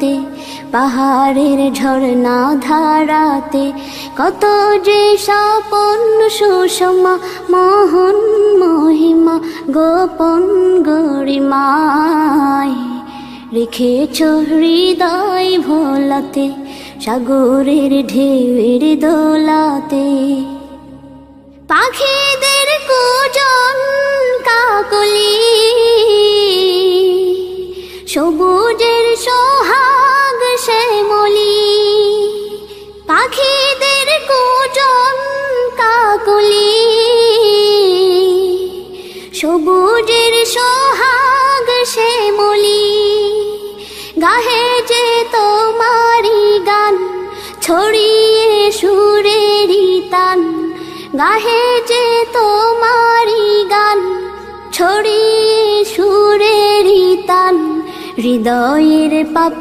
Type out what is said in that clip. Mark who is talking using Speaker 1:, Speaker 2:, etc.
Speaker 1: দোলাতে পাহাড়ের ঝর্ণা ধারাতে, কত যে সাপন সুষমা, মোহন মহিমা, গোপন গরিমায়। রেখেছ হৃদয় ভোলাতে, সাগরের ঢেউয়ের দোলাতে। পাখিদের কুজন কাকলি, সবুজের সোহাগ সবুজের সোহাগ শ্যামলি গাহে যে তোমারি গান, ছড়িয়ে সুরেরি তান। গাহে যে তোমারি গান, ছড়িয়ে সুরেরি তান। হৃদয়ের পাপ